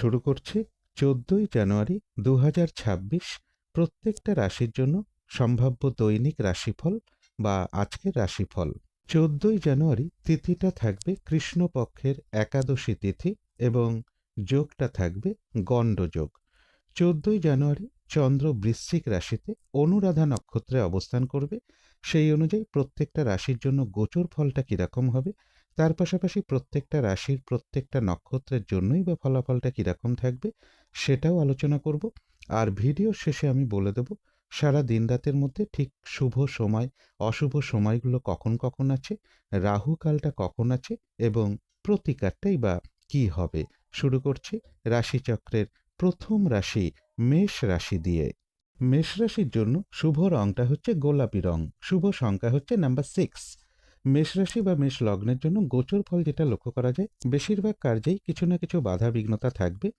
শুরু করছি চোদ্দই জানুয়ারি দু প্রত্যেকটা রাশির জন্য সম্ভাব্য দৈনিক রাশিফল বা আজকের রাশিফল। চোদ্দই জানুয়ারি তিথিটা থাকবে কৃষ্ণপক্ষের একাদশী তিথি এবং যোগটা থাকবে গণ্ডযোগ। চোদ্দই জানুয়ারি চন্দ্র বৃশ্চিক রাশিতে অনুরাধা নক্ষত্রে অবস্থান করবে। সেই অনুযায়ী প্রত্যেকটা রাশির জন্য গোচর ফলটা কীরকম হবে তার পাশাপাশি প্রত্যেকটা রাশির প্রত্যেকটা নক্ষত্রের জন্যই বা ফলাফলটা কীরকম থাকবে সেটাও আলোচনা করব। আর ভিডিও শেষে আমি বলে দেব, সারা দিন রাতের মধ্যে ঠিক শুভ সময়, অশুভ সময়গুলো কখন কখন আছে রাহুকালটা কখন আছে এবং প্রতিকারটাই বা কি হবে। শুরু করছি রাশিচক্রের প্রথম রাশি মেষ রাশি দিয়ে। মেষ রাশির জন্য শুভ রংটা হচ্ছে গোলাপি রং, শুভ সংখ্যা হচ্ছে নাম্বার সিক্স। মেষ রাশি বা মেষ লগ্নের জন্য গোচর ফল যেটা লক্ষ্য করা যায়, বেশিরভাগ কার্যেই কিছু না কিছু বাধা বিঘ্নতা থাকবে।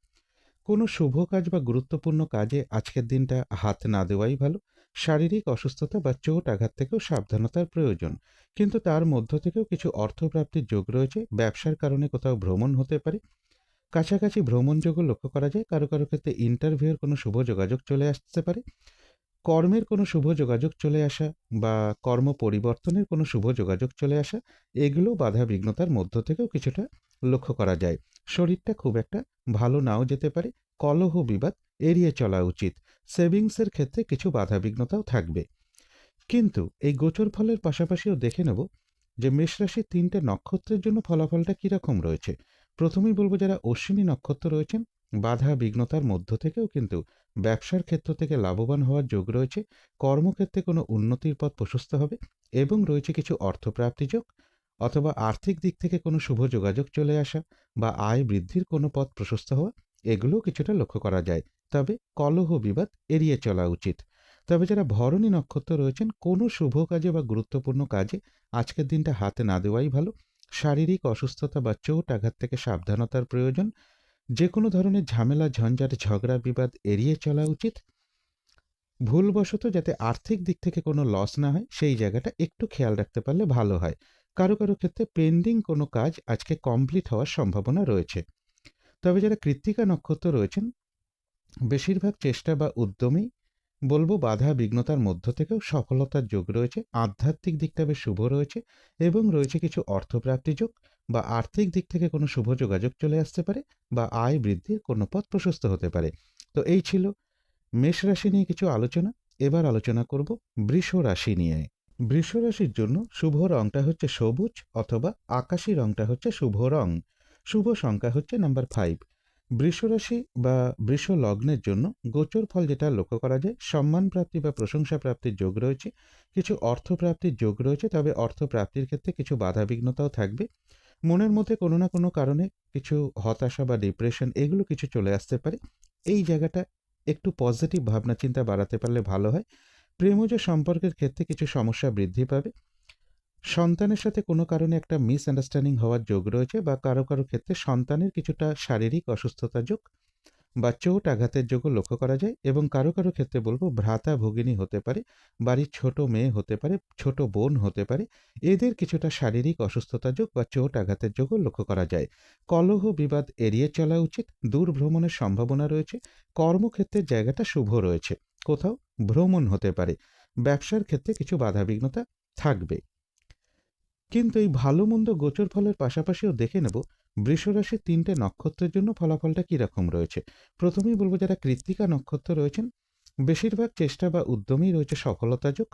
কোনো শুভ কাজ বা গুরুত্বপূর্ণ কাজে আজকের দিনটা হাত না দেওয়াই ভালো। শারীরিক অসুস্থতা বা চোট আঘাত থেকেও সাবধানতার প্রয়োজন। কিন্তু তার মধ্য থেকেও কিছু অর্থপ্রাপ্তির যোগ রয়েছে, ব্যবসার কারণে কোথাও ভ্রমণ হতে পারে। কাছাকাছি ভ্রমণযোগও লক্ষ্য করা যায়। কারও কারও ক্ষেত্রে ইন্টারভিউয়ের কোনো শুভ যোগাযোগ চলে আসতে পারে। কর্মের কোনো শুভ যোগাযোগ চলে আসা বা কর্ম পরিবর্তনের কোনো শুভ যোগাযোগ চলে আসা, এগুলো বাধা বিঘ্নতার মধ্য থেকেও কিছুটা লক্ষ্য করা যায়। শরীরটা খুব একটা ভালো নাও যেতে পারে, কলহ বিবাদ এড়িয়ে চলা উচিত। সেভিংসের ক্ষেত্রে কিছু বাধা বিঘ্নতাও থাকবে। কিন্তু এই গোচর ফলের পাশাপাশিও দেখে নেব যে মেষরাশির তিনটে নক্ষত্রের জন্য ফলাফলটা কীরকম রয়েছে। প্রথমেই বলব যারা অশ্বিনী নক্ষত্র রয়েছেন বাধা বিঘ্নতার মধ্য থেকেও কিন্তু ব্যবসার ক্ষেত্র থেকে লাভবান হওয়ার যোগ রয়েছে। কর্মক্ষেত্রে কোনো উন্নতির পথ প্রশস্ত হবে এবং রয়েছে কিছু অর্থপ্রাপ্তি যোগ অথবা আর্থিক দিক থেকে কোনো শুভ যোগাযোগ চলে আসা বা আয় বৃদ্ধির কোনো পথ প্রশস্ত হওয়া, এগুলোও কিছুটা লক্ষ্য করা যায়। তবে কলহ বিবাদ এড়িয়ে চলা উচিত। তবে যারা ভরণী নক্ষত্র রয়েছেন, কোনো শুভ কাজে বা গুরুত্বপূর্ণ কাজে আজকের দিনটা হাতে না দেওয়াই ভালো। শারীরিক অসুস্থতা বা চোট আঘাত থেকে সাবধানতার প্রয়োজন যে কোনো ধরনের ঝামেলা, ঝঞ্ঝাট, ঝগড়া, বিবাদ এড়িয়ে চলা উচিত। ভুলবশত যাতে আর্থিক দিক থেকে কোনো লস না হয়, সেই জায়গাটা একটু খেয়াল রাখতে পারলে ভালো হয়। কারও কারও ক্ষেত্রে পেন্ডিং কোনো কাজ আজকে কমপ্লিট হওয়ার সম্ভাবনা রয়েছে। তবে যারা কৃত্তিকা নক্ষত্র রয়েছেন, বেশিরভাগ চেষ্টা বা উদ্যমেই বলব বাধা বিঘ্নতার মধ্য থেকেও সফলতার যোগ রয়েছে। আধ্যাত্মিক দিকটা বেশ শুভ রয়েছে এবং রয়েছে কিছু অর্থপ্রাপ্তি যোগ। বা আর্থিক দিক থেকে কোনো শুভ যোগাযোগ চলে আসতে পারে বা আয় বৃদ্ধির কোনো পথ প্রশস্ত হতে পারে। তো এই ছিল মেষ রাশি নিয়ে কিছু আলোচনা। এবার আলোচনা করব বৃষ রাশি নিয়ে। বৃষ রাশির জন্য শুভ রংটা হচ্ছে সবুজ অথবা আকাশী রংটা হচ্ছে শুভ রং। শুভ সংখ্যা হচ্ছে নাম্বার ফাইভ। বৃষরাশি বা বৃষ লগ্নের জন্য গোচর ফল যেটা লক্ষ্য করা যায়, সম্মান প্রাপ্তি বা প্রশংসা প্রাপ্তির যোগ রয়েছে, কিছু অর্থপ্রাপ্তির যোগ রয়েছে, তবে অর্থপ্রাপ্তির ক্ষেত্রে কিছু বাধা বিঘ্নতাও থাকবে। মনের মধ্যে কোনো না কোনো কারণে কিছু হতাশা বা ডিপ্রেশন এগুলো কিছু চলে আসতে পারে। এই জায়গাটা একটু পজিটিভ ভাবনা চিন্তা বাড়াতে পারলে ভালো হয়। প্রেমজ সম্পর্কের ক্ষেত্রে কিছু সমস্যা বৃদ্ধি পাবে। সন্তানের সাথে কোনো কারণে একটা মিসআন্ডারস্ট্যান্ডিং হওয়ার যোগ রয়েছে বা কারও কারও ক্ষেত্রে সন্তানের কিছুটা শারীরিক অসুস্থতা যোগ বা চোট আঘাতের যোগ্য লক্ষ্য করা যায় এবং কারও কারও ক্ষেত্রে বলব ভ্রাতা ভগিনী হতে পারে, বাড়ির ছোট মেয়ে হতে পারে, ছোট বোন হতে পারে, এদের কিছুটা শারীরিক অসুস্থতা যোগ বা চোট আঘাতের যোগও লক্ষ্য করা যায়। কলহ বিবাদ এড়িয়ে চলা উচিত দূর ভ্রমণের সম্ভাবনা রয়েছে, কর্মক্ষেত্রের জায়গাটা শুভ রয়েছে, কোথাও ভ্রমণ হতে পারে, ব্যবসার ক্ষেত্রে কিছু বাধাবিঘ্নতা থাকবে। কিন্তু এই ভালো মন্দ গোচর ফলের পাশাপাশিও দেখে নেব বৃষরাশির তিনটে নক্ষত্রের জন্য ফলাফলটা কীরকম রয়েছে? প্রথমেই বলব, যারা কৃত্তিকা নক্ষত্র রয়েছেন, বেশিরভাগ চেষ্টা বা উদ্যমেই রয়েছে সফলতা যোগ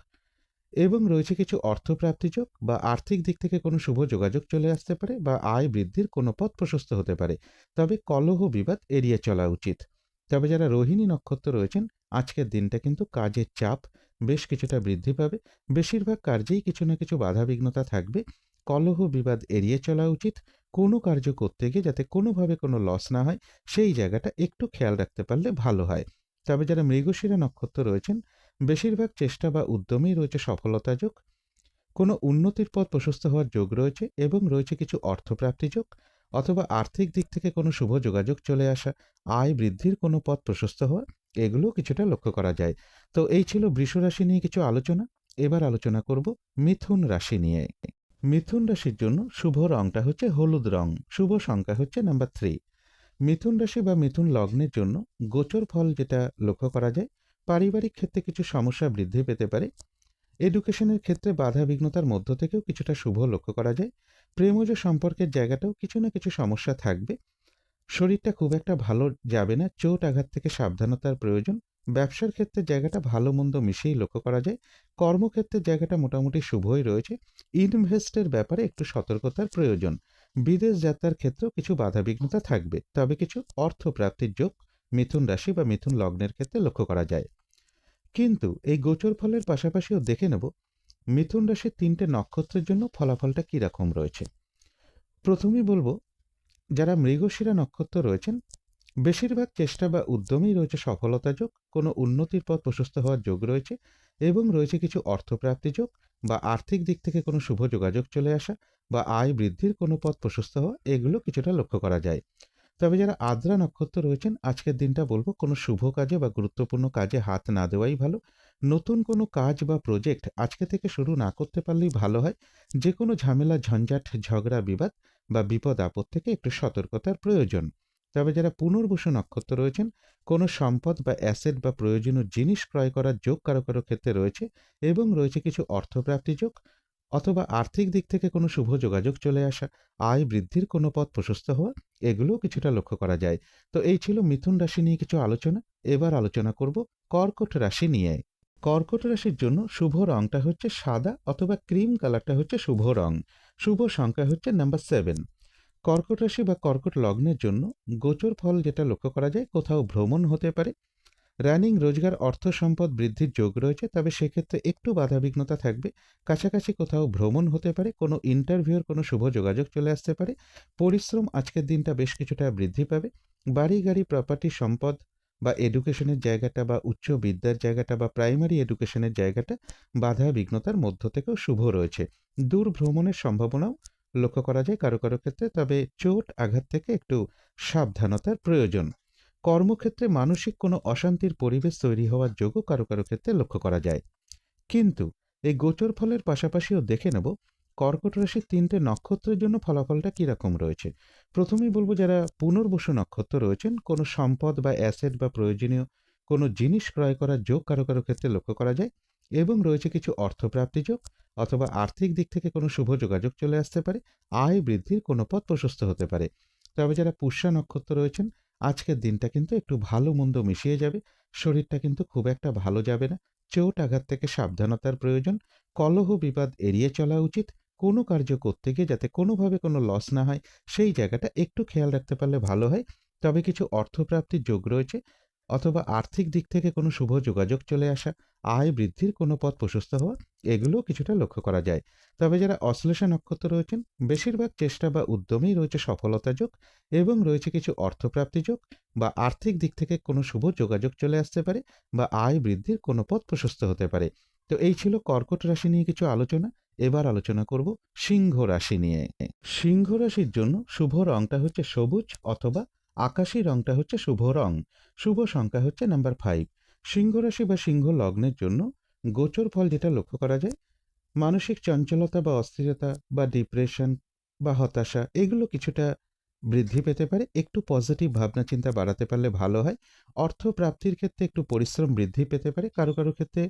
এবং রয়েছে কিছু অর্থপ্রাপ্তি যোগ বা আর্থিক দিক থেকে কোনো শুভ যোগাযোগ চলে আসতে পারে বা আয় বৃদ্ধির কোনো পথ প্রশস্ত হতে পারে। তবে কলহ বিবাদ এড়িয়ে চলা উচিত। তবে যারা রোহিণী নক্ষত্র রয়েছেন, আজকের দিনটা কিন্তু কাজের চাপ বেশ কিছুটা বৃদ্ধি পাবে। বেশিরভাগ কার্যেই কিছু না কিছু বাধাবিঘ্নতা থাকবে। কলহ বিবাদ এড়িয়ে চলা উচিত। কোনো কার্য করতে গিয়ে যাতে কোনোভাবে কোনো লস না হয়, সেই জায়গাটা একটু খেয়াল রাখতে পারলে ভালো হয়। তবে যারা মৃগশিরা নক্ষত্র রয়েছেন, বেশিরভাগ চেষ্টা বা উদ্যমেই রয়েছে সফলতা যোগ, কোনো উন্নতির পথ প্রশস্ত হওয়ার যোগ রয়েছে এবং রয়েছে কিছু অর্থপ্রাপ্তি যোগ অথবা আর্থিক দিক থেকে কোনো শুভ যোগাযোগ চলে আসা, আয় বৃদ্ধির কোনো পথ প্রশস্ত হওয়া এগুলো কিছুটা লক্ষ্য করা যায়। তো এই ছিল বৃষ রাশি নিয়ে কিছু আলোচনা। এবার আলোচনা করব মিথুন রাশি নিয়ে। মিথুন রাশির জন্য শুভ রংটা হচ্ছে হলুদ রং। শুভ সংখ্যা হচ্ছে নাম্বার থ্রি মিথুন রাশি বা মিথুন লগ্নের জন্য গোচর ফল যেটা লক্ষ্য করা যায়, পারিবারিক ক্ষেত্রে কিছু সমস্যা বৃদ্ধি পেতে পারে। এডুকেশনের ক্ষেত্রে বাধা বিঘ্নতার মধ্য থেকেও কিছুটা শুভ লক্ষ্য করা যায়। প্রেমজ সম্পর্কের জায়গাটাও কিছু না কিছু সমস্যা থাকবে। শরীরটা খুব একটা ভালো যাবে না, চোট আঘাত থেকে সাবধানতার প্রয়োজন। ব্যবসার ক্ষেত্রে জায়গাটা ভালো মন্দ মিশিয়েই লক্ষ্য করা যায়। কর্মক্ষেত্রের জায়গাটা মোটামুটি শুভই রয়েছে। ইনভেস্টের ব্যাপারে একটু সতর্কতার প্রয়োজন। বিদেশ যাত্রার ক্ষেত্রেও কিছু বাধাবিঘ্নতা থাকবে। তবে কিছু অর্থ প্রাপ্তির যোগ মিথুন রাশি বা মিথুন লগ্নের ক্ষেত্রে লক্ষ্য করা যায়। কিন্তু এই গোচর ফলের পাশাপাশিও দেখে নেব, মিথুন রাশির তিনটে নক্ষত্রের জন্য ফলাফলটা কী রকম রয়েছে। প্রথমেই বলব, যারা মৃগশিরা নক্ষত্র রয়েছেন বেশিরভাগ চেষ্টা বা উদ্যমেই রয়েছে সফলতা যোগ, কোনো উন্নতির পথ প্রশস্ত হওয়ার যোগ রয়েছে এবং রয়েছে কিছু অর্থপ্রাপ্তি যোগ বা আর্থিক দিক থেকে কোনো শুভ যোগাযোগ চলে আসা বা আয় বৃদ্ধির কোনো পথ প্রশস্ত হওয়া, এগুলো কিছুটা লক্ষ্য করা যায়। তবে যারা আদ্রা নক্ষত্র রয়েছেন, আজকের দিনটা বলব কোনো শুভ কাজে বা গুরুত্বপূর্ণ কাজে হাত না দেওয়াই ভালো। নতুন কোনো কাজ বা প্রজেক্ট আজকে থেকে শুরু না করতে পারলেই ভালো হয়। যে কোনো ঝামেলা, ঝঞ্ঝাট, ঝগড়া, বিবাদ বা বিপদ আপদ থেকে একটু সতর্কতার প্রয়োজন। তবে যারা পুনর্বসু নক্ষত্র রয়েছেন, কোনো সম্পদ বা অ্যাসেট বা প্রয়োজনীয় জিনিস ক্রয় করার যোগ কারও কারও ক্ষেত্রে রয়েছে এবং রয়েছে কিছু অর্থপ্রাপ্তি যোগ অথবা আর্থিক দিক থেকে কোনো শুভ যোগাযোগ চলে আসা, আয় বৃদ্ধির কোনো পথ প্রশস্ত হওয়া, এগুলোও কিছুটা লক্ষ্য করা যায়। তো এই ছিল মিথুন রাশি নিয়ে কিছু আলোচনা। এবার আলোচনা করব কর্কট রাশি নিয়ে। কর্কট রাশির জন্য শুভ রংটা হচ্ছে সাদা অথবা ক্রিম কালারটা হচ্ছে শুভ রং। শুভ সংখ্যা হচ্ছে নাম্বার সেভেন। কর্কট রাশি বা কর্কট লগ্নের জন্য গোচর ফল যেটা লক্ষ্য করা যায়, কোথাও ভ্রমণ হতে পারে। রানিং রোজগার, অর্থ সম্পদ বৃদ্ধির যোগ রয়েছে, তবে সেক্ষেত্রে একটু বাধাবিঘ্নতা থাকবে। কাছাকাছি কোথাও ভ্রমণ হতে পারে, কোনো ইন্টারভিউর কোনো শুভ যোগাযোগ চলে আসতে পারে। পরিশ্রম আজকের দিনটা বেশ কিছুটা বৃদ্ধি পাবে। বাড়ি, গাড়ি প্রপার্টি সম্পদ বা এডুকেশনের জায়গাটা বা উচ্চ বিদ্যার জায়গাটা বা প্রাইমারি এডুকেশনের জায়গাটা বাধা বিঘ্নতার মধ্য থেকেও শুভ রয়েছে। দূর ভ্রমণের সম্ভাবনাও লক্ষ্য করা যায় কারও কারও ক্ষেত্রে। তবে চোট, আঘাত থেকে একটু সাবধানতার প্রয়োজন। কর্মক্ষেত্রে মানসিক কোনো অশান্তির পরিবেশ তৈরি হওয়ার যোগও কারও কারও ক্ষেত্রে লক্ষ্য করা যায়। কিন্তু এই গোচর ফলের পাশাপাশিও দেখে নেব, কর্কট রাশির তিনটে নক্ষত্রের জন্য ফলাফলটা কীরকম রয়েছে। প্রথমেই বলব যারা পুনর্বসু নক্ষত্র রয়েছেন, কোনো সম্পদ বা অ্যাসেট বা প্রয়োজনীয় কোনো জিনিস ক্রয় করার যোগ কারও কারও ক্ষেত্রে লক্ষ্য করা যায়। এবং রয়েছে কিছু অর্থপ্রাপ্তি যোগ অথবা আর্থিক দিক থেকে কোনো শুভ যোগাযোগ চলে আসতে পারে, আয় বৃদ্ধির কোনো পথ প্রশস্ত হতে পারে। তবে যারা পুষ্যা নক্ষত্র রয়েছেন, আজকের দিনটা কিন্তু একটু ভালো মন্দ মিশিয়ে যাবে। শরীরটা কিন্তু খুব একটা ভালো যাবে না। চোট আঘাত থেকে সাবধানতার প্রয়োজন। কলহ বিবাদ এড়িয়ে চলা উচিত। কোনো কার্য করতে গিয়ে যাতে কোনোভাবে কোনো লস না হয়, সেই জায়গাটা একটু খেয়াল রাখতে পারলে ভালো হয়। তবে কিছু অর্থপ্রাপ্তির যোগ রয়েছে অথবা আর্থিক দিক থেকে কোনো শুভ যোগাযোগ চলে আসা আয় বৃদ্ধির কোনো পথ প্রশস্ত হওয়া, এগুলোও কিছুটা লক্ষ্য করা যায়। তবে যারা অশ্লেষা নক্ষত্র রয়েছেন, বেশিরভাগ চেষ্টা বা উদ্যমেই রয়েছে সফলতা যোগ এবং রয়েছে কিছু অর্থপ্রাপ্তি যোগ বা আর্থিক দিক থেকে কোনো শুভ যোগাযোগ চলে আসতে পারে বা আয় বৃদ্ধির কোনো পথ প্রশস্ত হতে পারে। তো এই ছিল কর্কট রাশি নিয়ে কিছু আলোচনা। এবার আলোচনা করব সিংহ রাশি নিয়ে। সিংহ রাশির জন্য শুভ রংটা হচ্ছে সবুজ অথবা আকাশি রংটা হচ্ছে শুভ রং। শুভ সংখ্যা হচ্ছে নাম্বার ফাইভ সিংহ রাশি বা সিংহ লগ্নের জন্য গোচর ফল যেটা লক্ষ্য করা যায়, মানসিক চঞ্চলতা বা অস্থিরতা বা ডিপ্রেশন বা হতাশা, এগুলো কিছুটা বৃদ্ধি পেতে পারে। একটু পজিটিভ ভাবনা চিন্তা বাড়াতে পারলে ভালো হয়। অর্থ প্রাপ্তির ক্ষেত্রে একটু পরিশ্রম বৃদ্ধি পেতে পারে। কারও কারও ক্ষেত্রে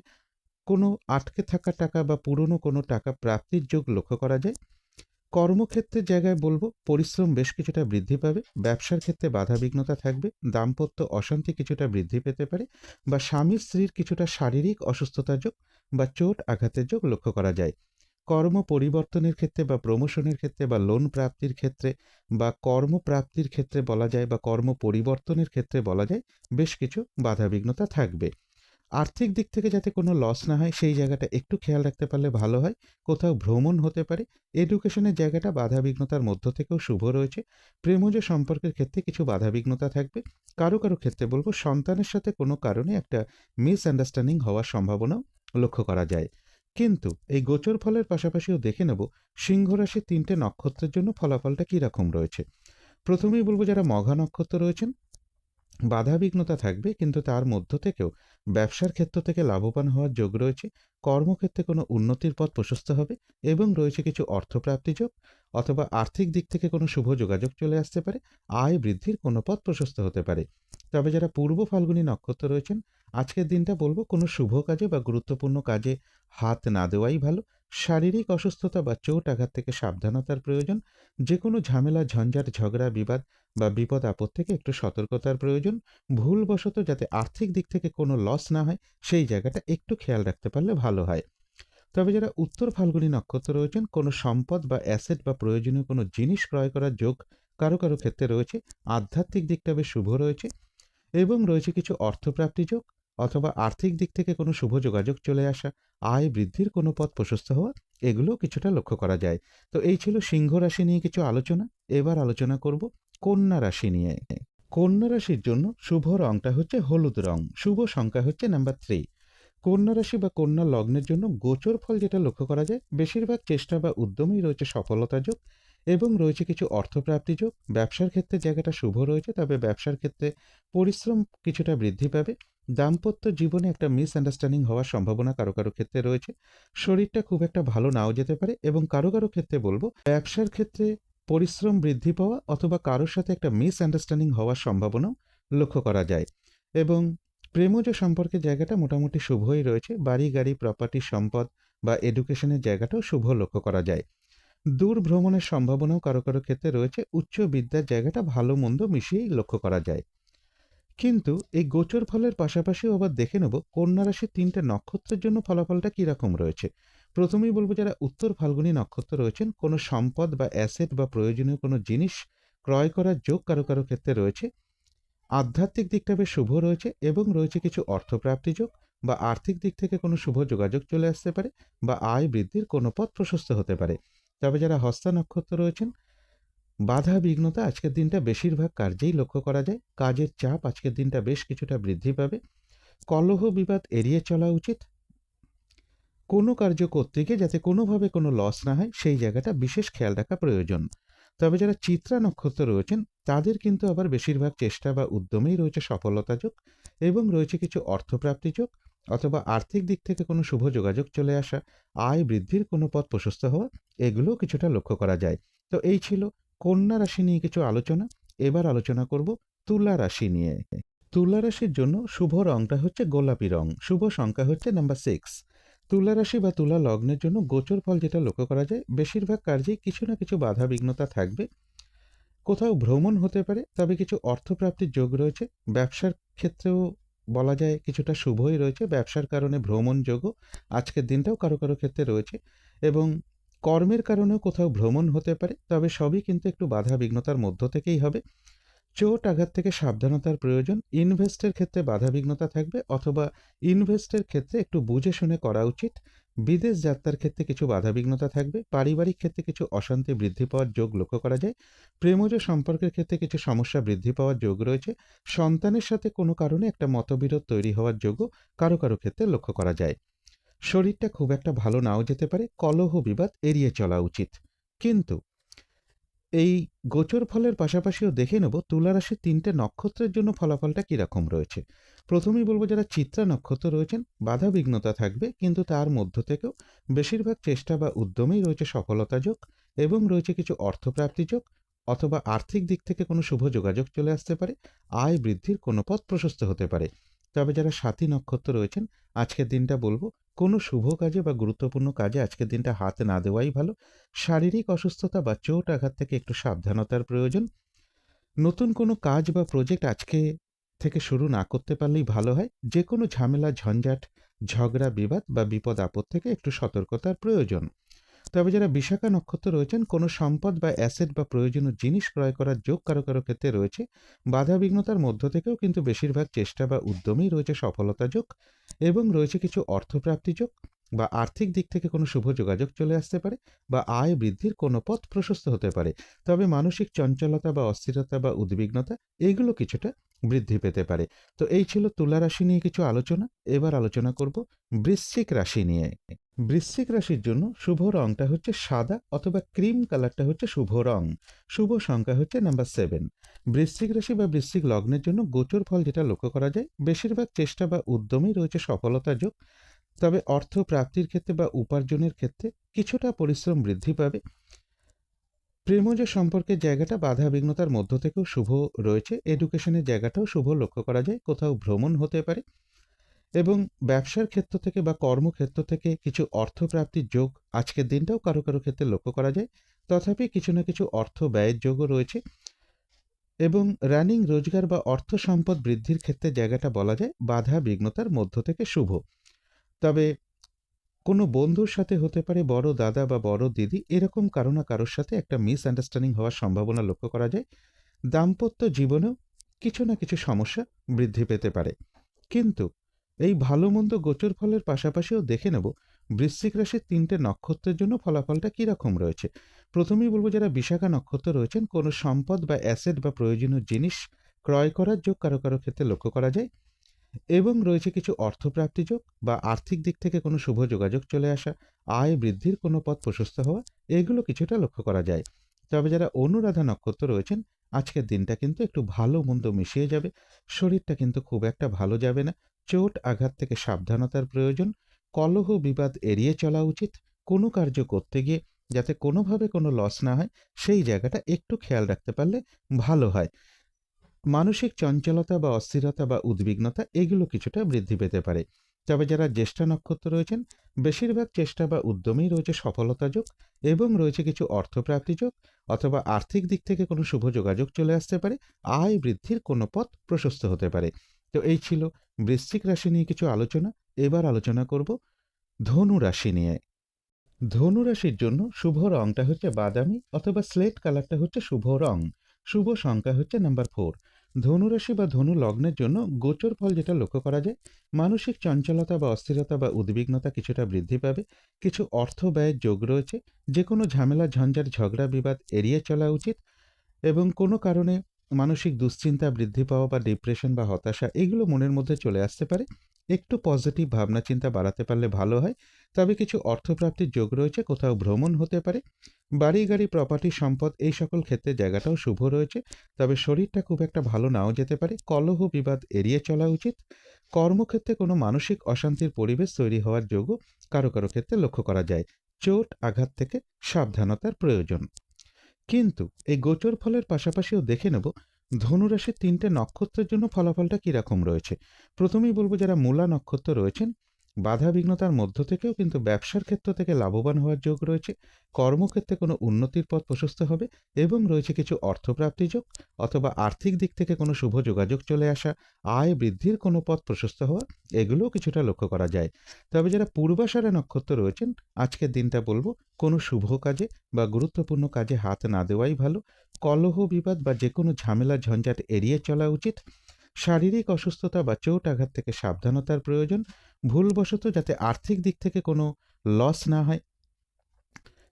কোনো আটকে থাকা টাকা বা পুরনো কোনো টাকা প্রাপ্তির যোগ লক্ষ্য করা যায়। কর্মক্ষেত্রের জায়গায় বলব, পরিশ্রম বেশ কিছুটা বৃদ্ধি পাবে, ব্যবসার ক্ষেত্রে বাধাবিঘ্নতা থাকবে, দাম্পত্য অশান্তি কিছুটা বৃদ্ধি পেতে পারে বা স্বামী স্ত্রীর কিছুটা শারীরিক অসুস্থতার যোগ বা চোট আঘাতের যোগ লক্ষ্য করা যায়। কর্ম পরিবর্তনের ক্ষেত্রে বা প্রমোশনের ক্ষেত্রে বা লোন প্রাপ্তির ক্ষেত্রে বা কর্মপ্রাপ্তির ক্ষেত্রে বলা যায় বা কর্ম পরিবর্তনের ক্ষেত্রে বলা যায়, বেশ কিছু বাধাবিঘ্নতা থাকবে। আর্থিক দিক থেকে যাতে কোনো লস না হয়, সেই জায়গাটা একটু খেয়াল রাখতে পারলে ভালো হয়। কোথাও ভ্রমণ হতে পারে এডুকেশনের জায়গাটা বাধাবিঘ্নতার মধ্য থেকেও শুভ রয়েছে। প্রেমজ সম্পর্কের ক্ষেত্রে কিছু বাধাবিঘ্নতা থাকবে। কারও কারও ক্ষেত্রে বলব, সন্তানের সাথে কোনো কারণে একটা মিসআন্ডারস্ট্যান্ডিং হওয়ার সম্ভাবনাও লক্ষ্য করা যায়। কিন্তু এই গোচর ফলের পাশাপাশিও দেখে নেব, সিংহ রাশির তিনটে নক্ষত্রের জন্য ফলাফলটা কীরকম রয়েছে। প্রথমেই বলব, যারা মঘা নক্ষত্র রয়েছেন বাধাবিঘ্নতা থাকবে, কিন্তু তার মধ্য থেকেও ব্যবসার ক্ষেত্র থেকে লাভবান হওয়ার যোগ রয়েছে। কর্মক্ষেত্রে কোনো উন্নতির পথ প্রশস্ত হবে এবং রয়েছে কিছু অর্থপ্রাপ্তি যোগ অথবা আর্থিক দিক থেকে কোনো শুভ যোগাযোগ চলে আসতে পারে, আয় বৃদ্ধির কোনো পথ প্রশস্ত হতে পারে। তবে যারা পূর্ব ফাল্গুনী নক্ষত্র রয়েছেন, আজকের দিনটা বলব কোনো শুভ কাজে বা গুরুত্বপূর্ণ কাজে হাত না দেওয়াই ভালো। শারীরিক অসুস্থতা বা চোট আঘাত থেকে সাবধানতার প্রয়োজন যে কোনো ঝামেলা, ঝঞ্ঝাট, ঝগড়া, বিবাদ বা বিপদ আপদ থেকে একটু সতর্কতার প্রয়োজন, ভুলবশত যাতে আর্থিক দিক থেকে কোনো লস না হয়, সেই জায়গাটা একটু খেয়াল রাখতে পারলে ভালো হয়। তবে যারা উত্তর ফাল্গুনী নক্ষত্র রয়েছেন, কোনো সম্পদ বা অ্যাসেট বা প্রয়োজনীয় কোনো জিনিস ক্রয় করার যোগ কারও কারও ক্ষেত্রে রয়েছে, আধ্যাত্মিক দিকটা বেশ শুভ রয়েছে এবং রয়েছে কিছু অর্থপ্রাপ্তি যোগ অথবা আর্থিক দিক থেকে কোনো শুভ যোগাযোগ চলে আসা, আয় বৃদ্ধির কোনো পথ প্রশস্ত হওয়া এগুলো কিছুটা লক্ষ্য করা যায়। তো এই ছিল সিংহ রাশি নিয়ে কিছু আলোচনা, এবার আলোচনা করব কন্যা রাশি নিয়ে। কন্যা রাশির জন্য শুভ রংটা হচ্ছে হলুদ রং। শুভ সংখ্যা হচ্ছে নাম্বার থ্রি কন্যা রাশি বা কন্যা লগ্নের জন্য গোচর ফল যেটা লক্ষ্য করা যায়, বেশিরভাগ চেষ্টা বা উদ্যমেই রয়েছে সফলতা যোগ এবং রয়েছে কিছু অর্থপ্রাপ্তি যোগ। ব্যবসার ক্ষেত্রে জায়গাটা শুভ রয়েছে, তবে ব্যবসার ক্ষেত্রে পরিশ্রম কিছুটা বৃদ্ধি পাবে। দাম্পত্য জীবনে একটা মিসআন্ডারস্ট্যান্ডিং হওয়ার সম্ভাবনা কারও কারও ক্ষেত্রে রয়েছে। শরীরটা খুব একটা ভালো নাও যেতে পারে এবং কারও কারও ক্ষেত্রে বলব, ব্যবসার ক্ষেত্রে পরিশ্রম বৃদ্ধি পাওয়া অথবা কারোর সাথে একটা মিসআন্ডারস্ট্যান্ডিং হওয়ার সম্ভাবনাও লক্ষ্য করা যায়। এবং প্রেমজ সম্পর্কে জায়গাটা মোটামুটি শুভই রয়েছে। বাড়ি, গাড়ি প্রপার্টি সম্পদ বা এডুকেশনের জায়গাটাও শুভ লক্ষ্য করা যায়। দূর ভ্রমণের সম্ভাবনাও কারও কারও ক্ষেত্রে রয়েছে। উচ্চ বিদ্যার জায়গাটা ভালো মন্দ মিশিয়েই লক্ষ্য করা যায়। কিন্তু এই গোচর ফলের পাশাপাশিও আবার দেখে নেব, কন্যা রাশির তিনটে নক্ষত্রের জন্য ফলাফলটা কীরকম রয়েছে। প্রথমেই বলব যারা উত্তর ফাল্গুনী নক্ষত্র রয়েছেন, কোনো সম্পদ বা অ্যাসেট বা প্রয়োজনীয় কোনো জিনিস ক্রয় করার যোগ কারও কারও ক্ষেত্রে রয়েছে। আধ্যাত্মিক দিকটা বেশ শুভ রয়েছে এবং রয়েছে কিছু অর্থপ্রাপ্তি যোগ বা আর্থিক দিক থেকে কোনো শুভ যোগাযোগ চলে আসতে পারে বা আয় বৃদ্ধির কোনো পথ প্রশস্ত হতে পারে। তবে যারা হস্তা নক্ষত্র রয়েছেন, বাধা বিঘ্নতা আজকের দিনটা বেশিরভাগ কার্যেই লক্ষ্য করা যায়। কাজের চাপ আজকের দিনটা বেশ কিছুটা বৃদ্ধি পাবে। কলহ বিবাদ এড়িয়ে চলা উচিত। কোনো কার্য করতে গিয়ে যাতে কোনোভাবে কোনো লস না হয়, সেই জায়গাটা বিশেষ খেয়াল রাখা প্রয়োজন। তবে যারা চিত্রা নক্ষত্র রয়েছেন, তাদের কিন্তু আবার বেশিরভাগ চেষ্টা বা উদ্যমেই রয়েছে সফলতা যোগ এবং রয়েছে কিছু অর্থপ্রাপ্তি যোগ অথবা আর্থিক দিক থেকে কোনো শুভ যোগাযোগ চলে আসা, আয় বৃদ্ধির কোনো পথ প্রশস্ত হওয়া, এগুলোও কিছুটা লক্ষ্য করা যায়। তো এই ছিল কন্যা রাশি নিয়ে কিছু আলোচনা। এবার আলোচনা করব তুলা রাশি নিয়ে। তুলা রাশির জন্য শুভ রংটা হচ্ছে গোলাপি রং। শুভ সংখ্যা হচ্ছে নাম্বার সিক্স তুলা রাশি বা তুলা লগ্নের জন্য গোচর ফল যেটা লক্ষ্য করা যায়, বেশিরভাগ কার্যেই কিছু না কিছু বাধা বিঘ্নতা থাকবে। কোথাও ভ্রমণ হতে পারে, তবে কিছু অর্থপ্রাপ্তির যোগ রয়েছে। ব্যবসার ক্ষেত্রেও বলা যায় কিছুটা শুভই রয়েছে। ব্যবসার কারণে ভ্রমণ যোগও আজকের দিনটাও কারও কারও ক্ষেত্রে রয়েছে এবং কর্মের কারণেও কোথাও ভ্রমণ হতে পারে, তবে সবই কিন্তু একটু বাধা বিঘ্নতার মধ্য থেকেই হবে। চোট আঘাত থেকে সাবধানতার প্রয়োজন। ইনভেস্টের ক্ষেত্রে বাধাবিঘ্নতা থাকবে অথবা ইনভেস্টের ক্ষেত্রে একটু বুঝে শুনে করা উচিত। বিদেশ যাত্রার ক্ষেত্রে কিছু বাধাবিঘ্নতা থাকবে। পারিবারিক ক্ষেত্রে কিছু অশান্তি বৃদ্ধি পাওয়ার যোগ লক্ষ্য করা যায়। প্রেমজ সম্পর্কের ক্ষেত্রে কিছু সমস্যা বৃদ্ধি পাওয়ার যোগ রয়েছে। সন্তানের সাথে কোনো কারণে একটা মতবিরোধ তৈরি হওয়ার যোগও কারও কারও ক্ষেত্রে লক্ষ্য করা যায়। শরীরটা খুব একটা ভালো নাও যেতে পারে। কলহ বিবাদ এড়িয়ে চলা উচিত। কিন্তু এই গোচর ফলের পাশাপাশিও দেখে নেব তুলা রাশির তিনটে নক্ষত্রের জন্য ফলাফলটা কীরকম রয়েছে। প্রথমেই বলব যারা চিত্রা নক্ষত্র রয়েছেন বাধা বিঘ্নতা থাকবে, কিন্তু তার মধ্য থেকেও বেশিরভাগ চেষ্টা বা উদ্যমেই রয়েছে সফলতা যোগ এবং রয়েছে কিছু অর্থপ্রাপ্তি যোগ অথবা আর্থিক দিক থেকে কোনো শুভ যোগাযোগ চলে আসতে পারে, আয় বৃদ্ধির কোনো পথ প্রশস্ত হতে পারে। তবে যারা সাথী নক্ষত্র রয়েছেন, আজকের দিনটা বলব কোনো শুভ কাজে বা গুরুত্বপূর্ণ কাজে আজকের দিনটা হাতে না দেওয়াই ভালো। শারীরিক অসুস্থতা বা চোট আঘাত থেকে একটু সাবধানতার প্রয়োজন। নতুন কোনো কাজ বা প্রজেক্ট আজকে থেকে শুরু না করতে পারলেই ভালো হয়। যে কোনো ঝামেলা, ঝঞ্ঝাট, ঝগড়া, বিবাদ বা বিপদ আপদ থেকে একটু সতর্কতার প্রয়োজন। তবে যারা বিশাখা নক্ষত্র রয়েছেন, কোনো সম্পদ বা অ্যাসেট বা প্রয়োজনীয় জিনিস ক্রয় করার যোগ কারও কারও ক্ষেত্রে রয়েছে। বাধা বিঘ্নতার মধ্য থেকেও কিন্তু বেশিরভাগ চেষ্টা বা উদ্যমেই রয়েছে সফলতা যোগ এবং রয়েছে কিছু অর্থপ্রাপ্তি যোগ বা আর্থিক দিক থেকে কোনো শুভ যোগাযোগ চলে আসতে পারে বা আয় বৃদ্ধির কোনো পথ প্রশস্ত হতে পারে। তবে মানসিক চঞ্চলতা বা অস্থিরতা বা উদ্বিগ্নতা, এগুলো কিছুটা বৃদ্ধি পেতে পারে। তো এই ছিল তুলা রাশি নিয়ে কিছু আলোচনা। এবার আলোচনা করব বৃশ্চিক রাশি নিয়ে। বৃশ্চিক রাশির জন্য শুভ রংটা হচ্ছে সাদা অথবা ক্রিম কালারটা হচ্ছে শুভ রং। শুভ সংখ্যা হচ্ছে নাম্বার সেভেন। বৃশ্চিক রাশি বা বৃশ্চিক লগ্নের জন্য গোচর ফল যেটা লক্ষ্য করা যায়, বেশিরভাগ চেষ্টা বা উদ্যমেই রয়েছে সফলতা যোগ। তবে অর্থ প্রাপ্তির ক্ষেত্রে বা উপার্জনের ক্ষেত্রে কিছুটা পরিশ্রম বৃদ্ধি পাবে। প্রেমজ সম্পর্কের জায়গাটা বাধা বিঘ্নতার মধ্য থেকেও শুভ রয়েছে। এডুকেশনের জায়গাটাও শুভ লক্ষ্য করা যায়, কোথাও ভ্রমণ হতে পারে এবং ব্যবসার ক্ষেত্র থেকে বা কর্মক্ষেত্র থেকে কিছু অর্থপ্রাপ্তির যোগ আজকের দিনটাও কারও কারও ক্ষেত্রে লক্ষ্য করা যায়। তথাপি কিছু না কিছু অর্থ ব্যয়ের যোগও রয়েছে এবং রানিং রোজগার বা অর্থ সম্পদ বৃদ্ধির ক্ষেত্রে জায়গাটা বলা যায়, বাধা বিঘ্নতার মধ্য থেকে শুভ। তবে কোনো বন্ধুর সাথে হতে পারে বড় দাদা বা বড় দিদি, এরকম কারও না কারোর সাথে একটা মিস আন্ডারস্ট্যান্ডিং হওয়ার সম্ভাবনা লক্ষ্য করা যায়। দাম্পত্য জীবনেও কিছু না কিছু সমস্যা বৃদ্ধি পেতে পারে। কিন্তু এই ভালো মন্দ গোচর ফলের পাশাপাশিও দেখে নেব বৃশ্চিক রাশির তিনটে নক্ষত্রের জন্য ফলাফলটা কীরকম রয়েছে। প্রথমেই বলব যারা বিশাখা নক্ষত্র রয়েছেন, কোনো সম্পদ বা অ্যাসেট বা প্রয়োজনীয় জিনিস ক্রয় করার যোগ কারও কারও ক্ষেত্রে লক্ষ্য করা যায়। এবং রয়েছে কিছু অর্থপ্রাপ্তিযোগ বা আর্থিক দিক থেকে কোনো শুভ যোগাযোগ চলে আসা, আয় বৃদ্ধির কোনো পথ প্রশস্ত হওয়া, এগুলো কিছুটা লক্ষ্য করা যায়। তবে যারা অনুরাধা নক্ষত্র রয়েছেন, আজকের দিনটা কিন্তু একটু ভালো মন্দ মিশিয়ে যাবে। শরীরটা কিন্তু খুব একটা ভালো যাবে না। চোট আঘাত থেকে সাবধানতার প্রয়োজন। কলহ বিবাদ এড়িয়ে চলা উচিত। কোনো কার্য করতে গিয়ে যাতে কোনোভাবে কোনো লস না হয়, সেই জায়গাটা একটু খেয়াল রাখতে পারলে ভালো হয়। মানসিক চঞ্চলতা বা অস্থিরতা বা উদ্বিগ্নতা এগুলো কিছুটা বৃদ্ধি পেতে পারে। তবে যারা জ্যেষ্ঠা নক্ষত্র রয়েছেন, বেশিরভাগ চেষ্টা বা উদ্যমেই রয়েছে সফলতা যোগ এবং রয়েছে কিছু অর্থপ্রাপ্তি যোগ অথবা আর্থিক দিক থেকে কোনো শুভ যোগাযোগ চলে আসতে পারে, আয় বৃদ্ধির কোনো পথ প্রশস্ত হতে পারে। তো এই ছিল বৃশ্চিক রাশি নিয়ে কিছু আলোচনা। এবার আলোচনা করব ধনু রাশি নিয়ে। ধনু রাশির জন্য শুভ রংটা হচ্ছে বাদামি অথবা স্লেট কালারটা হচ্ছে শুভ রং। শুভ সংখ্যা হচ্ছে নাম্বার ফোর। ধনুরাশি বা ধনু লগ্নের জন্য গোচর ফল যেটা লক্ষ্য করা যায়, মানসিক চঞ্চলতা বা অস্থিরতা বা উদ্বিগ্নতা কিছুটা বৃদ্ধি পাবে, কিছু অর্থ ব্যয়ের যোগ রয়েছে যে কোনো ঝামেলা, ঝঞ্ঝাট, ঝগড়া, বিবাদ এড়িয়ে চলা উচিত এবং কোনো কারণে মানসিক দুশ্চিন্তা বৃদ্ধি পাওয়া বা ডিপ্রেশন বা হতাশা এগুলো মনের মধ্যে চলে আসতে পারে। একটু পজিটিভ ভাবনা চিন্তা বাড়াতে পারলে ভালো হয়, তবে কিছু অর্থপ্রাপ্তির যোগ রয়েছে, কোথাও ভ্রমণ হতে পারে। বাড়ি, গাড়ি প্রপার্টি সম্পদ এই সকল ক্ষেত্রে জায়গাটাও শুভ রয়েছে। তবে শরীরটা খুব একটা ভালো নাও যেতে পারে। কলহ বিবাদ এড়িয়ে চলা উচিত। কর্মক্ষেত্রে কোনো মানসিক অশান্তির পরিবেশ তৈরি হওয়ার যোগও কারও কারও ক্ষেত্রে লক্ষ্য করা যায়। চোট আঘাত থেকে সাবধানতার প্রয়োজন। কিন্তু এই গোচর ফলের পাশাপাশিও দেখে নেব, ধনুরাশির তিনটে নক্ষত্রের জন্য ফলাফলটা কীরকম রয়েছে। প্রথমেই বলব যারা মূলা নক্ষত্র রয়েছেন বাধা বিঘ্নতার মধ্য থেকেও কিন্তু ব্যবসার ক্ষেত্র থেকে লাভবান হওয়ার যোগ রয়েছে। কর্মক্ষেত্রে কোনো উন্নতির পথ প্রশস্ত হবে এবং রয়েছে কিছু অর্থপ্রাপ্তি যোগ অথবা আর্থিক দিক থেকে কোনো শুভ যোগাযোগ চলে আসা, আয় বৃদ্ধির কোনো পথ প্রশস্ত হওয়া, এগুলোও কিছুটা লক্ষ্য করা যায়। তবে যারা পূর্বাশারা নক্ষত্র রয়েছেন, আজকের দিনটা বলব কোনো শুভ কাজে বা গুরুত্বপূর্ণ কাজে হাত না দেওয়াই ভালো। কলহ বিবাদ বা যে কোনো ঝামেলা ঝঞ্ঝাট এড়িয়ে চলা উচিত। শারীরিক অসুস্থতা বা চোট আঘাত থেকে সাবধানতার প্রয়োজন, ভুলবশত যাতে আর্থিক দিক থেকে কোনো লস না হয়।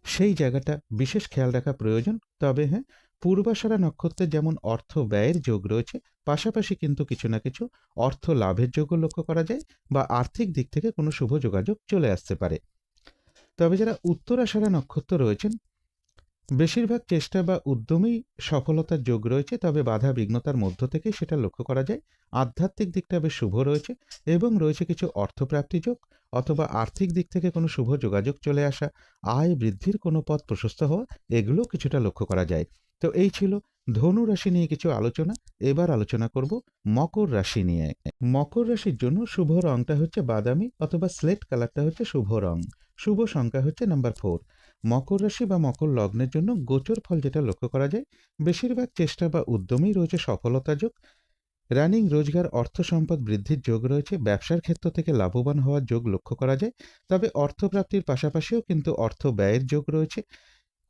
সেই জায়গাটা বিশেষ খেয়াল রাখা প্রয়োজন। তবে হ্যাঁ পূর্বাশারা নক্ষত্রের যেমন অর্থ ব্যয়ের যোগ রয়েছে, পাশাপাশি কিন্তু কিছু না কিছু অর্থ লাভের যোগও লক্ষ্য করা যায় বা আর্থিক দিক থেকে কোনো শুভ যোগাযোগ চলে আসতে পারে। তবে যারা উত্তরাশারা নক্ষত্র রয়েছেন বেশিরভাগ চেষ্টা বা উদ্যমেই সফলতার যোগ রয়েছে, তবে বাধা বিঘ্নতার মধ্য থেকেই সেটা লক্ষ্য করা যায়। আধ্যাত্মিক দিকটা বেশ শুভ রয়েছে এবং রয়েছে কিছু অর্থপ্রাপ্তি যোগ অথবা আর্থিক দিক থেকে কোনো শুভ যোগাযোগ চলে আসা, আয় বৃদ্ধির কোনো পথ প্রশস্ত হওয়া, এগুলো কিছুটা লক্ষ্য করা যায়। তো এই ছিল ধনু রাশি নিয়ে কিছু আলোচনা। এবার আলোচনা করব মকর রাশি নিয়ে। মকর রাশির জন্য শুভ রংটা হচ্ছে বাদামি অথবা স্লেট কালারটা হচ্ছে শুভ রং। শুভ সংখ্যা হচ্ছে নাম্বার ফোর। মকর রাশি বা মকর লগ্নের জন্য গোচর ফল যেটা লক্ষ্য করা যায়, বেশিরভাগ চেষ্টা বা উদ্যমেই রয়েছে সফলতা যোগ। রানিং রোজগার, অর্থ সম্পদ বৃদ্ধির যোগ রয়েছে, ব্যবসার ক্ষেত্র থেকে লাভবান হওয়ার যোগ লক্ষ্য করা যায়, তবে অর্থপ্রাপ্তির পাশাপাশিও কিন্তু অর্থ ব্যয়ের যোগ রয়েছে।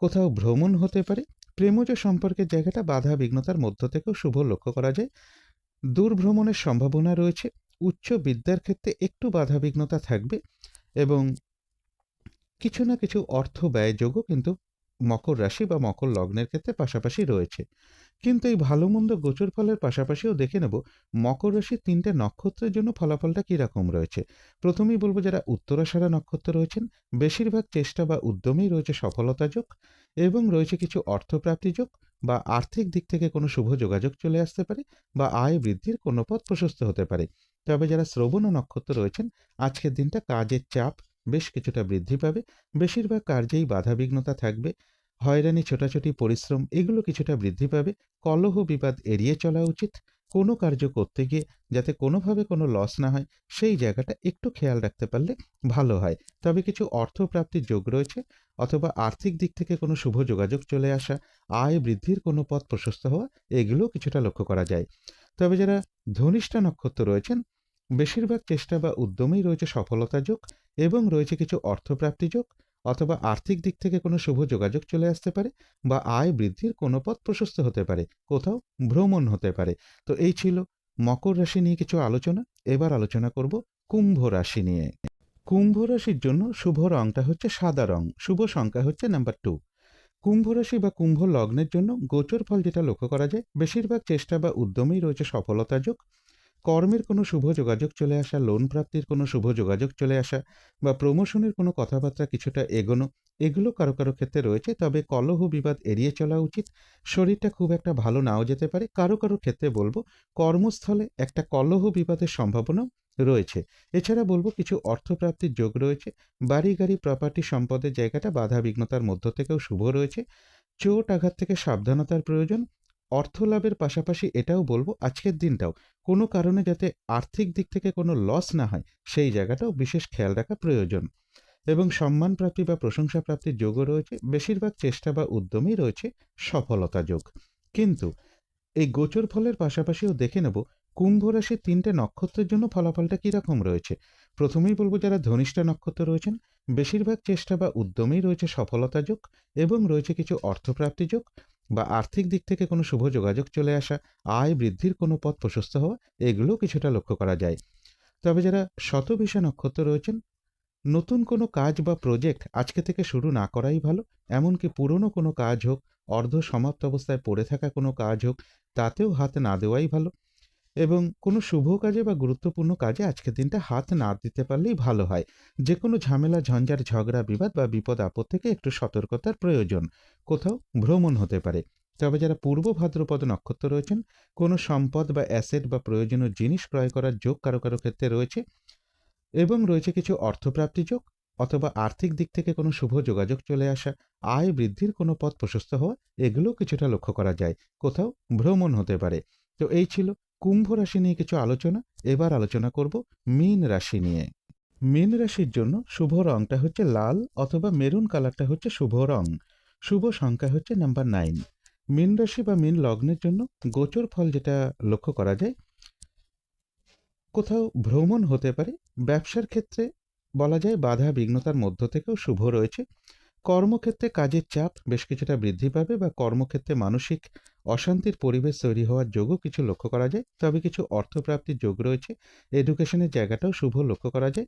কোথাও ভ্রমণ হতে পারে, প্রেমজ সম্পর্কের জায়গাটা বাধা বিঘ্নতার মধ্য থেকেও শুভ লক্ষ্য করা যায়। দূর ভ্রমণের সম্ভাবনা রয়েছে, উচ্চ বিদ্যার ক্ষেত্রে একটু বাধা বিঘ্নতা থাকবে এবং কিছু না কিছু অর্থ ব্যয়যোগও কিন্তু মকর রাশি বা মকর লগ্নের ক্ষেত্রে পাশাপাশি রয়েছে। কিন্তু এই ভালো মন্দ গোচর ফলের পাশাপাশিও দেখে নেব, মকর রাশির তিনটে নক্ষত্রের জন্য ফলাফলটা কীরকম রয়েছে। প্রথমেই বলব যারা উত্তরাষাঢ়া নক্ষত্র রয়েছেন, বেশিরভাগ চেষ্টা বা উদ্যমেই রয়েছে সফলতা যোগ এবং রয়েছে কিছু অর্থপ্রাপ্তি যোগ বা আর্থিক দিক থেকে কোনো শুভ যোগাযোগ চলে আসতে পারে বা আয় বৃদ্ধির কোনো পথ প্রশস্ত হতে পারে। তবে যারা শ্রবণ নক্ষত্র রয়েছেন, আজকের দিনটা কাজের চাপ বেশ কিছুটা বৃদ্ধি পাবে। বেশিরভাগ কার্যেই বাধাবিঘ্নতা থাকবে। হয়রানি, ছোটাছুটি, পরিশ্রম, এগুলো কিছুটা বৃদ্ধি পাবে। কলহ, বিবাদ এড়িয়ে চলা উচিত। কোনো কার্য করতে গিয়ে যাতে কোনোভাবে কোনো লস না হয়, সেই জায়গাটা একটু খেয়াল রাখতে পারলে ভালো হয়। তবে কিছু অর্থপ্রাপ্তির যোগ রয়েছে অথবা আর্থিক দিক থেকে কোনো শুভ যোগাযোগ চলে আসা, আয় বৃদ্ধির কোনো পথ প্রশস্ত হওয়া এগুলো কিছুটা লক্ষ্য করা যায়। তবে যারা ধনিষ্ঠা নক্ষত্র রয়েছেন, বেশিরভাগ চেষ্টা বা উদ্যমেই রয়েছে সফলতা যোগ। এবং রয়েছে কিছু অর্থপ্রাপ্তি যোগ অথবা আর্থিক দিক থেকে কোনো শুভ যোগাযোগ চলে আসতে পারে বা আয় বৃদ্ধির কোনো পথ প্রশস্ত হতে পারে, কোথাও ভ্রমণ হতে পারে। তো এই ছিল মকর রাশি নিয়ে কিছু আলোচনা। এবার আলোচনা করব কুম্ভ রাশি নিয়ে। কুম্ভ রাশির জন্য শুভ রংটা হচ্ছে সাদা রং, শুভ সংখ্যা হচ্ছে নাম্বার টু কুম্ভ রাশি বা কুম্ভ লগ্নের জন্য গোচর ফল যেটা লক্ষ্য করা যায়, বেশিরভাগ চেষ্টা বা উদ্যমেই রয়েছে সফলতা যোগ। কর্মের কোনো শুভ যোগাযোগ চলে আসা, লোন প্রাপ্তির কোনো শুভ যোগাযোগ চলে আসা বা প্রমোশনের কোনো কথাবার্তা কিছুটা এগোনো, এগুলো কারও কারও ক্ষেত্রে রয়েছে। তবে কলহ বিবাদ এড়িয়ে চলা উচিত। শরীরটা খুব একটা ভালো নাও যেতে পারে। কারও কারও ক্ষেত্রে বলব, কর্মস্থলে একটা কলহ বিবাদের সম্ভাবনা রয়েছে। এছাড়া বলব, কিছু অর্থপ্রাপ্তির যোগ রয়েছে। বাড়ি, গাড়ি প্রপার্টি সম্পদের জায়গাটা বাধা বিঘ্নতার মধ্য থেকেও শুভ রয়েছে। চোট, আঘাত থেকে সাবধানতার প্রয়োজন। অর্থ লাভের পাশাপাশি এটাও বলব আজকের দিনটাও। কোনো কারণে যাতে আর্থিক দিক থেকে কোনো লস না হয়, সেই জায়গাটাও বিশেষ খেয়াল রাখা প্রয়োজন। এবং সম্মান প্রাপ্তি বা প্রশংসা প্রাপ্তির যোগও রয়েছে, বেশিরভাগ চেষ্টা বা উদ্যমেই রয়েছে সফলতা যোগ। কিন্তু এই গোচর ফলের পাশাপাশিও দেখে নেব, কুম্ভ রাশির তিনটে নক্ষত্রের জন্য ফলাফলটা কীরকম রয়েছে। প্রথমেই বলব যারা ধনিষ্ঠা নক্ষত্র রয়েছেন, বেশিরভাগ চেষ্টা বা উদ্যমেই রয়েছে সফলতা যোগ এবং রয়েছে কিছু অর্থপ্রাপ্তি যোগ। বা আর্থিক দিক থেকে কোনো শুভ যোগাযোগ চলে আসা, আয় বৃদ্ধির কোনো পথ প্রশস্ত হওয়া এগুলো কিছুটা লক্ষ্য করা যায়। তবে যারা শতবিষা নক্ষত্র রয়েছেন, নতুন কোনো কাজ বা প্রজেক্ট আজকে থেকে শুরু না করাই ভালো। এমনকি পুরনো কোনো কাজ হোক, অর্ধ সমাপ্ত অবস্থায় পড়ে থাকা কোনো কাজ হোক, তাতেও হাত না দেওয়াই ভালো। এবং কোনো শুভ কাজে বা গুরুত্বপূর্ণ কাজে আজকের দিনটা হাত না দিতে পারলেই ভালো হয়। যে কোনো ঝামেলা ঝঞ্ঝার ঝগড়া, বিবাদ বা বিপদ আপদ থেকে একটু সতর্কতার প্রয়োজন। কোথাও ভ্রমণ হতে পারে। তবে যারা পূর্ব ভাদ্রপদ নক্ষত্র রয়েছেন, কোনো সম্পদ বা অ্যাসেট বা প্রয়োজনীয় জিনিস ক্রয় করার যোগ কারও কারও ক্ষেত্রে রয়েছে এবং রয়েছে কিছু অর্থপ্রাপ্তি যোগ অথবা আর্থিক দিক থেকে কোনো শুভ যোগাযোগ চলে আসা, আয় বৃদ্ধির কোনো পথ প্রশস্ত হওয়া এগুলো কিছুটা লক্ষ্য করা যায়। কোথাও ভ্রমণ হতে পারে। তো এই ছিল কুম্ভ রাশি নিয়ে কিছু আলোচনা, এবার আলোচনা করব মীন রাশি নিয়ে। মীন রাশির জন্য শুভ রংটা হচ্ছে লাল অথবা মেরুন কালারটা হচ্ছে শুভ রং। শুভ সংখ্যা হচ্ছে নাম্বার নাইন। মীন রাশি বা মীন লগ্নের জন্য গোচর ফল যেটা লক্ষ্য করা যায়, কোথাও ভ্রমণ হতে পারে, ব্যবসার ক্ষেত্রে বলা যায় বাধা বিঘ্নতার মধ্য থেকেও শুভ রয়েছে। কর্মক্ষেত্রে কাজের চাপ বেশ কিছুটা বৃদ্ধি পাবে বা কর্মক্ষেত্রে মানসিক অশান্তির পরিবেশ তৈরি হওয়ার যোগও কিছু লক্ষ্য করা যায়। তবে কিছু অর্থপ্রাপ্তির যোগ রয়েছে। এডুকেশনের জায়গাটাও শুভ লক্ষ্য করা যায়।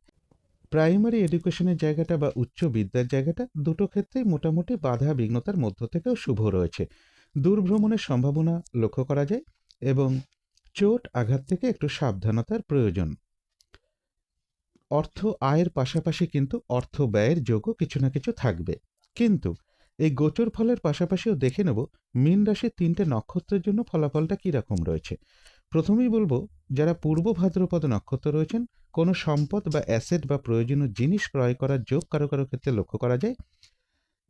প্রাইমারি এডুকেশনের জায়গাটা বা উচ্চ বিদ্যার জায়গাটা দুটো ক্ষেত্রেই মোটামুটি বাধা বিঘ্নতার মধ্য থেকেও শুভ রয়েছে। দূরভ্রমণের সম্ভাবনা লক্ষ্য করা যায় এবং চোট আঘাত থেকে একটু সাবধানতার প্রয়োজন। অর্থ আয়ের পাশাপাশি কিন্তু অর্থ ব্যয়ের যোগও কিছু না কিছু থাকবে। কিন্তু এই গোচর ফলের পাশাপাশিও দেখে নেব মীন রাশির তিনটে নক্ষত্রের জন্য ফলাফলটা কীরকম রয়েছে। প্রথমেই বলব, যারা পূর্ব ভাদ্রপদ নক্ষত্র রয়েছেন, কোনো সম্পদ বা অ্যাসেট বা প্রয়োজনীয় জিনিস ক্রয় করার যোগ কারও কারও ক্ষেত্রে লক্ষ্য করা যায়।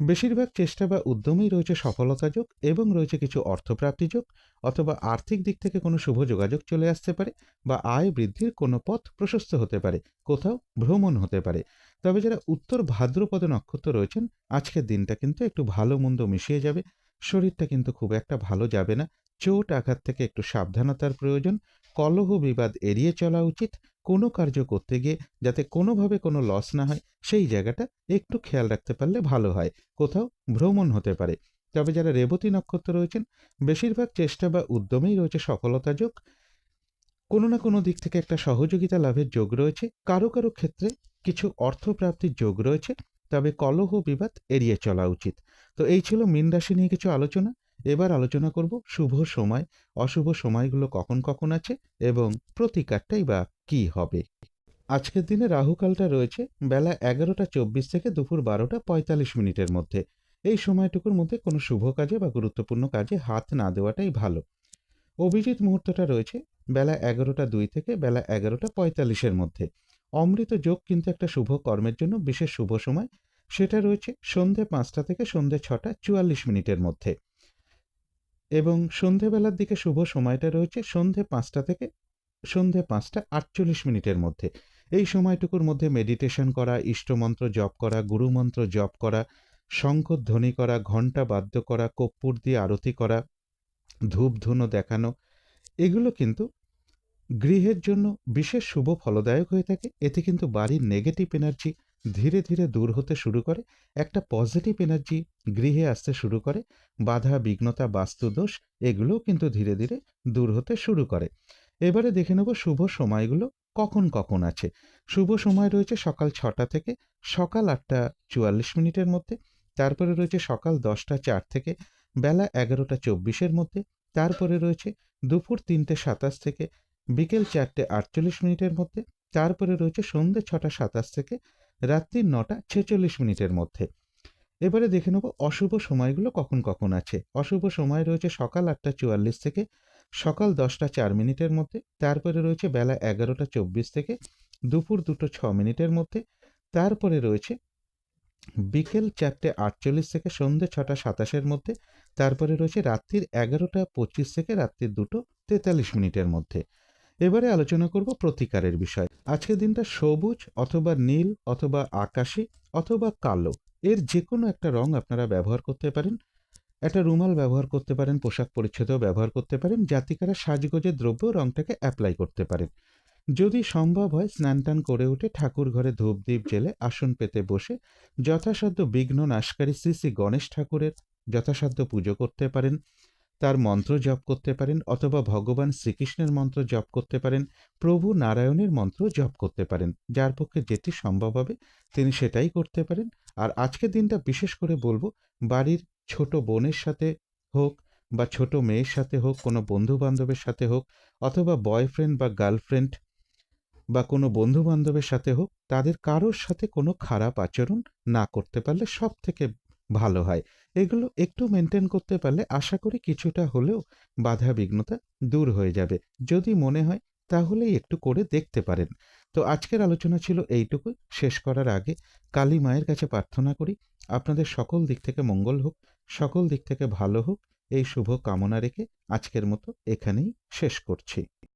বেশিরভাগ চেষ্টা বা উদ্যমেই রয়েছে সফলতা যোগ এবং রয়েছে কিছু অর্থপ্রাপ্তি যোগ অথবা আর্থিক দিক থেকে কোনো শুভ যোগাযোগ চলে আসতে পারে বা আয় বৃদ্ধির কোনো পথ প্রশস্ত হতে পারে, কোথাও ভ্রমণ হতে পারে। তবে যারা উত্তর ভাদ্রপদ নক্ষত্র রয়েছেন, আজকের দিনটা কিন্তু একটু ভালো মন্দ মিশিয়ে যাবে। শরীরটা কিন্তু খুব একটা ভালো যাবে না। চোট আঘাত থেকে একটু সাবধানতার প্রয়োজন। কলহ বিবাদ এড়িয়ে চলা উচিত। কোনো কার্য করতে গিয়ে যাতে কোনোভাবে কোনো লস না হয়, সেই জায়গাটা একটু খেয়াল রাখতে পারলে ভালো হয়। কোথাও ভ্রমণ হতে পারে। তবে যারা রেবতী নক্ষত্র রয়েছেন, বেশিরভাগ চেষ্টা বা উদ্যমেই রয়েছে সফলতা যোগ। কোনো না কোনো দিক থেকে একটা সহযোগিতা লাভের যোগ রয়েছে। কারও কারও ক্ষেত্রে কিছু অর্থপ্রাপ্তির যোগ রয়েছে, তবে কলহ বিবাদ এড়িয়ে চলা উচিত। তো এই ছিল মীন রাশি নিয়ে কিছু আলোচনা। এবার আলোচনা করব শুভ সময়, অশুভ সময়গুলো কখন কখন আছে এবং প্রতিকারটাই বা কী হবে। আজকের দিনে রাহুকালটা রয়েছে বেলা এগারোটা চব্বিশ থেকে দুপুর বারোটা পঁয়তাল্লিশ মিনিটের মধ্যে। এই সময়টুকুর মধ্যে কোনো শুভ কাজে বা গুরুত্বপূর্ণ কাজে হাত না দেওয়াটাই ভালো। অভিজিৎ মুহূর্তটা রয়েছে বেলা এগারোটা দুই থেকে বেলা এগারোটা পঁয়তাল্লিশের মধ্যে। অমৃত যোগ কিন্তু একটা শুভ কর্মের জন্য বিশেষ শুভ সময়। সেটা রয়েছে সন্ধে পাঁচটা থেকে সন্ধে ছটা চুয়াল্লিশ মিনিটের মধ্যে। এবং সন্ধেবেলার দিকে শুভ সময়টা রয়েছে সন্ধে পাঁচটা থেকে সন্ধে পাঁচটা আটচল্লিশ মিনিটের মধ্যে। এই সময়টুকুর মধ্যে মেডিটেশন করা, ইষ্টমন্ত্র জপ করা, গুরুমন্ত্র জপ করা শঙ্খধ্বনি করা, ঘণ্টা বাদ্য করা কর্পূর দিয়ে আরতি করা, ধূপ ধুনো দেখানো, এগুলো কিন্তু গৃহের জন্য বিশেষ শুভ ফলদায়ক হয়ে থাকে। এতে কিন্তু বাড়ির নেগেটিভ এনার্জি ধীরে ধীরে দূর হতে শুরু করে, একটা পজিটিভ এনার্জি গৃহে আসতে শুরু করে, বাধা, বিঘ্নতা, বাস্তুদোষ এগুলোও কিন্তু ধীরে ধীরে দূর হতে শুরু করে। এবারে দেখে নেব শুভ সময়গুলো কখন কখন আছে। শুভ সময় রয়েছে সকাল ছটা থেকে সকাল আটটা চুয়াল্লিশ মিনিটের মধ্যে, তারপরে রয়েছে সকাল দশটা চার থেকে বেলা এগারোটা চব্বিশের মধ্যে, তারপরে রয়েছে দুপুর তিনটে সাতাশ থেকে বিকেল চারটে আটচল্লিশ মিনিটের মধ্যে, তারপরে রয়েছে সন্ধ্যে ছটা সাতাশ থেকে রাত্রি নটা ছেচল্লিশ মিনিটের মধ্যে। এবারে দেখে নেব অশুভ সময়গুলো কখন কখন আছে। অশুভ সময় রয়েছে সকাল আটটা চুয়াল্লিশ থেকে সকাল দশটা চার মিনিটের মধ্যে, তারপরে রয়েছে বেলা এগারোটা চব্বিশ থেকে দুপুর দুটো ছ মিনিটের মধ্যে, তারপরে রয়েছে বিকেল চারটে আটচল্লিশ থেকে সন্ধ্যে ছটা সাতাশের মধ্যে, তারপরে রয়েছে রাত্রির এগারোটা পঁচিশ থেকে রাত্রির দুটো তেতাল্লিশ মিনিটের মধ্যে। এবারে আলোচনা করব প্রতিকারের বিষয়। আজকের দিনটা সবুজ অথবা নীল অথবা আকাশি অথবা কালো, এর যে কোনো একটা রং আপনারা ব্যবহার করতে পারেন। একটা রুমাল ব্যবহার করতে পারেন, পোশাক পরিচ্ছদেও ব্যবহার করতে পারেন, জাতিকারা সাজগোজের দ্রব্য রংটাকে অ্যাপ্লাই করতে পারেন। যদি সম্ভব হয়, স্নান টান করে উঠে ঠাকুর ঘরে ধূপদীপ জেলে আসন পেতে বসে যথাসাধ্য বিঘ্ন নাশকারী শ্রী শ্রী গণেশ ঠাকুরের যথাসাধ্য পুজো করতে পারেন। তার মন্ত্র জপ করতে পারেন অথবা ভগবান শ্রীকৃষ্ণের মন্ত্র জপ করতে পারেন, প্রভু নারায়ণের মন্ত্র জপ করতে পারেন, যার পক্ষে যেটি সম্ভব হবে তিনি সেটাই করতে পারেন। আর আজকের দিনটা বিশেষ করে বলব, বাড়ির ছোট বোনের সাথে হোক বা ছোট মেয়ের সাথে হোক, কোনো বন্ধু বান্ধবের সাথে হোক, অথবা বয়ফ্রেন্ড বা গার্লফ্রেন্ড বা কোনো বন্ধু বান্ধবের সাথে হোক, তাদের কারোর সাথে কোনো খারাপ আচরণ না করতে পারলে সব থেকে ভালো হয়। এগুলো একটু মেনটেন করতে পারলে আশা করি কিছুটা হলেও বাধা বিঘ্নতা দূর হয়ে যাবে। যদি মনে হয় তাহলেই একটু করে দেখতে পারেন। তো আজকের আলোচনা ছিল এইটুকু শেষ করার আগে কালী মায়ের কাছে প্রার্থনা করি। আপনাদের সকল দিক থেকে মঙ্গল হোক, সকল দিক থেকে ভালো হোক। এই শুভ কামনা রেখে আজকের মতো এখানেই শেষ করছি।